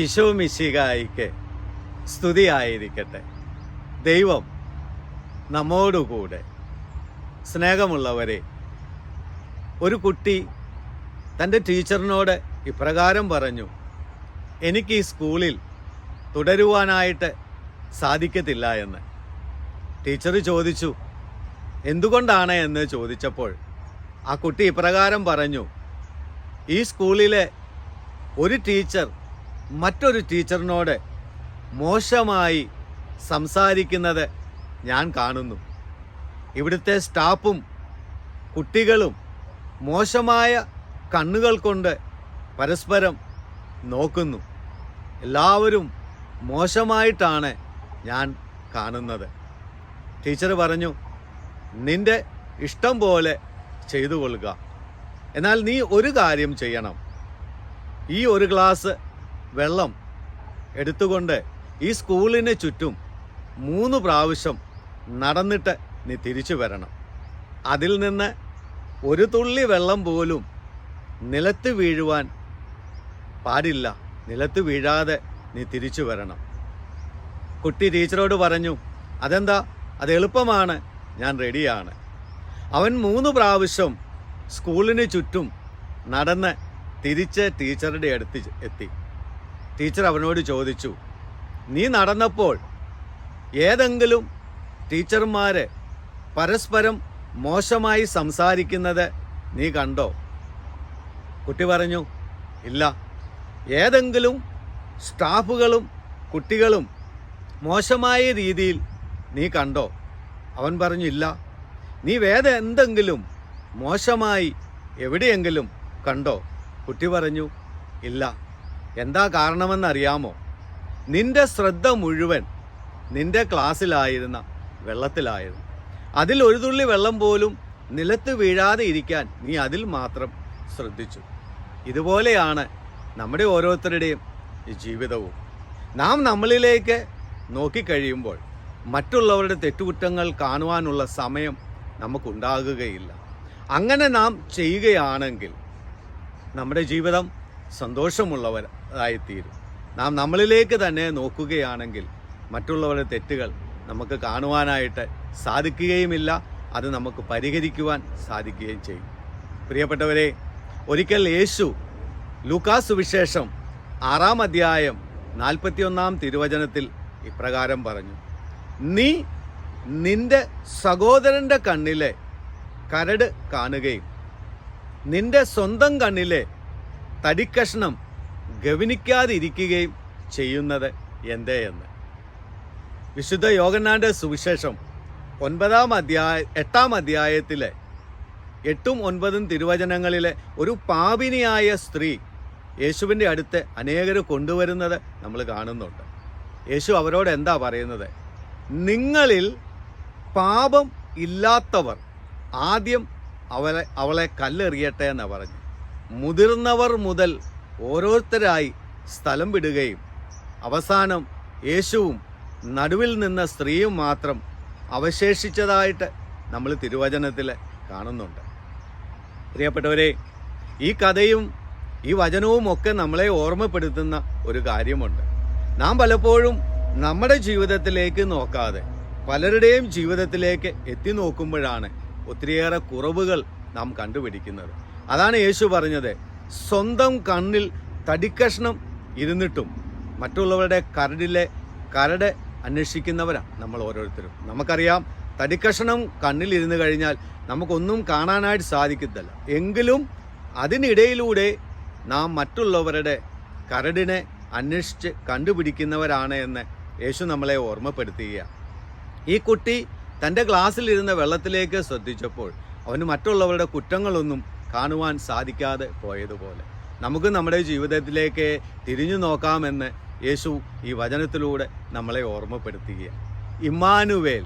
ഈശോ മിശികായിക്ക് സ്തുതിയായിരിക്കട്ടെ. ദൈവം നമ്മോടുകൂടെ സ്നേഹമുള്ളവരെ ഒരു കുട്ടി തന്റെ ടീച്ചറിനോട് ഇപ്രകാരം പറഞ്ഞു എനിക്ക് ഈ സ്കൂളിൽ തുടരുവാനായിട്ട് സാധിക്കത്തില്ല എന്ന്. ടീച്ചർ ചോദിച്ചു എന്തുകൊണ്ടാണ്? എന്ന് ചോദിച്ചപ്പോൾ ആ കുട്ടി ഇപ്രകാരം പറഞ്ഞു ഈ സ്കൂളിലെ ഒരു ടീച്ചർ മറ്റൊരു ടീച്ചറിനോട് മോശമായി സംസാരിക്കുന്നത് ഞാൻ കാണുന്നു. ഇവിടുത്തെ സ്റ്റാഫും കുട്ടികളും മോശമായ കണ്ണുകൾ കൊണ്ട് പരസ്പരം നോക്കുന്നു. എല്ലാവരും മോശമായിട്ടാണ് ഞാൻ കാണുന്നത്. ടീച്ചർ പറഞ്ഞു നിന്റെ ഇഷ്ടം പോലെ ചെയ്തു കൊള്ളുക എന്നാൽ നീ ഒരു കാര്യം ചെയ്യണം. ഈ ഒരു ഗ്ലാസ് വെള്ളം എടുത്തുകൊണ്ട് ഈ സ്കൂളിന് ചുറ്റും മൂന്ന് പ്രാവശ്യം നടന്നിട്ട് നീ തിരിച്ചു വരണം. അതിൽ നിന്ന് ഒരു തുള്ളി വെള്ളം പോലും നിലത്ത് വീഴുവാൻ പാടില്ല. നിലത്ത് വീഴാതെ നീ തിരിച്ചു വരണം. കുട്ടി ടീച്ചറോട് പറഞ്ഞു അതെന്താ? അത് എളുപ്പമാണ്. ഞാൻ റെഡിയാണ്. അവൻ മൂന്ന് പ്രാവശ്യം സ്കൂളിന് ചുറ്റും നടന്ന് തിരിച്ച് ടീച്ചറുടെ അടുത്ത് എത്തി. ടീച്ചർ അവനോട് ചോദിച്ചു നീ നടന്നപ്പോൾ ഏതെങ്കിലും ടീച്ചർമാർ പരസ്പരം മോശമായി സംസാരിക്കുന്നത് നീ കണ്ടോ? കുട്ടി പറഞ്ഞു ഇല്ല. ഏതെങ്കിലും സ്റ്റാഫുകളും കുട്ടികളും മോശമായ രീതിയിൽ നീ കണ്ടോ? അവൻ പറഞ്ഞു ഇല്ല. നീ വേദ എന്തെങ്കിലും മോശമായി എവിടെയെങ്കിലും കണ്ടോ? കുട്ടി പറഞ്ഞു ഇല്ല. എന്താ കാരണമെന്നറിയാമോ? നിന്റെ ശ്രദ്ധ മുഴുവൻ നിന്റെ ക്ലാസ്സിലായിരുന്ന വെള്ളത്തിലായിരുന്നു. അതിൽ ഒരു തുള്ളി വെള്ളം പോലും നിലത്ത് വീഴാതെ ഇരിക്കാൻ നീ അതിൽ മാത്രം ശ്രദ്ധിച്ചു. ഇതുപോലെയാണ് നമ്മുടെ ഓരോരുത്തരുടെയും ജീവിതവും. നാം നമ്മളിലേക്ക് നോക്കിക്കഴിയുമ്പോൾ മറ്റുള്ളവരുടെ തെറ്റുകുറ്റങ്ങൾ കാണുവാനുള്ള സമയം നമുക്കുണ്ടാകുകയില്ല. അങ്ങനെ നാം ചെയ്യുകയാണെങ്കിൽ നമ്മുടെ ജീവിതം സന്തോഷമുള്ളവരായിത്തീരും നാം നമ്മളിലേക്ക് തന്നെ നോക്കുകയാണെങ്കിൽ മറ്റുള്ളവരുടെ തെറ്റുകൾ നമുക്ക് കാണുവാനായിട്ട് സാധിക്കുകയുമില്ല. അത് നമുക്ക് പരിഹരിക്കുവാൻ സാധിക്കുകയും ചെയ്യും. പ്രിയപ്പെട്ടവരെ ഒരിക്കൽ യേശു ലൂക്കാസ് സുവിശേഷം ആറാം അധ്യായം നാൽപ്പത്തിയൊന്നാം തിരുവചനത്തിൽ ഇപ്രകാരം പറഞ്ഞു. നീ നിന്റെ സഹോദരന്റെ കണ്ണിലെ കരട് കാണുകയും നിന്റെ സ്വന്തം കണ്ണിലെ തടിക്കഷ്ണം ഗവനിക്കാതിരിക്കുകയും ചെയ്യുന്നത് എന്തേ എന്ന്. വിശുദ്ധ യോഗന്നാന്റെ സുവിശേഷം ഒൻപതാം അധ്യായ എട്ടാം അധ്യായത്തിലെ എട്ടും ഒൻപതും തിരുവചനങ്ങളിലെ ഒരു പാപിനിയായ സ്ത്രീ യേശുവിന്റെ അടുത്ത് അനേകർ കൊണ്ടുവരുന്നത് നമ്മൾ കാണുന്നുണ്ട്. യേശു അവരോട് എന്താ പറയുന്നത്? നിങ്ങളിൽ പാപം ഇല്ലാത്തവർ ആദ്യം അവളെ അവളെ കല്ലെറിയട്ടെ എന്ന് പറഞ്ഞു. മുതിർന്നവർ മുതൽ ഓരോരുത്തരായി സ്ഥലം വിടുകയും അവസാനം യേശുവും നടുവിൽ നിന്ന സ്ത്രീയും മാത്രം അവശേഷിച്ചതായിട്ട് നമ്മൾ തിരുവചനത്തിൽ കാണുന്നുണ്ട്. പ്രിയപ്പെട്ടവരെ ഈ കഥയും ഈ വചനവും ഒക്കെ നമ്മളെ ഓർമ്മപ്പെടുത്തുന്ന ഒരു കാര്യമുണ്ട്. നാം പലപ്പോഴും നമ്മുടെ ജീവിതത്തിലേക്ക് നോക്കാതെ പലരുടെയും ജീവിതത്തിലേക്ക് എത്തി നോക്കുമ്പോഴാണ് ഒത്തിരിയേറെ കുറവുകൾ നാം കണ്ടുപിടിക്കുന്നത്. അതാണ് യേശു പറഞ്ഞത് സ്വന്തം കണ്ണിൽ തടിക്കഷ്ണം ഇരുന്നിട്ടും മറ്റുള്ളവരുടെ കരടിലെ കരട് അന്വേഷിക്കുന്നവരാണ് നമ്മൾ ഓരോരുത്തരും. നമുക്കറിയാം തടിക്കഷ്ണം കണ്ണിൽ ഇരുന്ന് കഴിഞ്ഞാൽ നമുക്കൊന്നും കാണാനായിട്ട് സാധിക്കത്തില്ല. എങ്കിലും അതിനിടയിലൂടെ നാം മറ്റുള്ളവരുടെ കരടിനെ അന്വേഷിച്ച് കണ്ടുപിടിക്കുന്നവരാണ് എന്ന് യേശു നമ്മളെ ഓർമ്മപ്പെടുത്തുക ഈ കുട്ടി തന്റെ ഗ്ലാസ്സിലിരുന്ന വെള്ളത്തിലേക്ക് ശ്രദ്ധിച്ചപ്പോൾ അവന് മറ്റുള്ളവരുടെ കുറ്റങ്ങളൊന്നും കാണുവാൻ സാധിക്കാതെ പോയതുപോലെ. നമുക്ക് നമ്മുടെ ജീവിതത്തിലേക്ക് തിരിഞ്ഞു നോക്കാമെന്ന് യേശു ഈ വചനത്തിലൂടെ നമ്മളെ ഓർമ്മപ്പെടുത്തുക ഇമ്മാനുവേൽ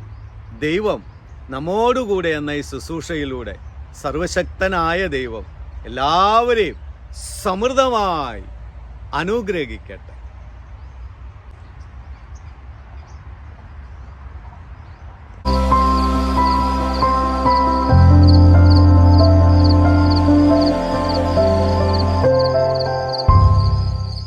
ദൈവം നമ്മോടുകൂടെ എന്ന ഈ ശുശ്രൂഷയിലൂടെ സർവശക്തനായ ദൈവം എല്ലാവരെയും സമൃദ്ധമായി അനുഗ്രഹിക്കട്ടെ.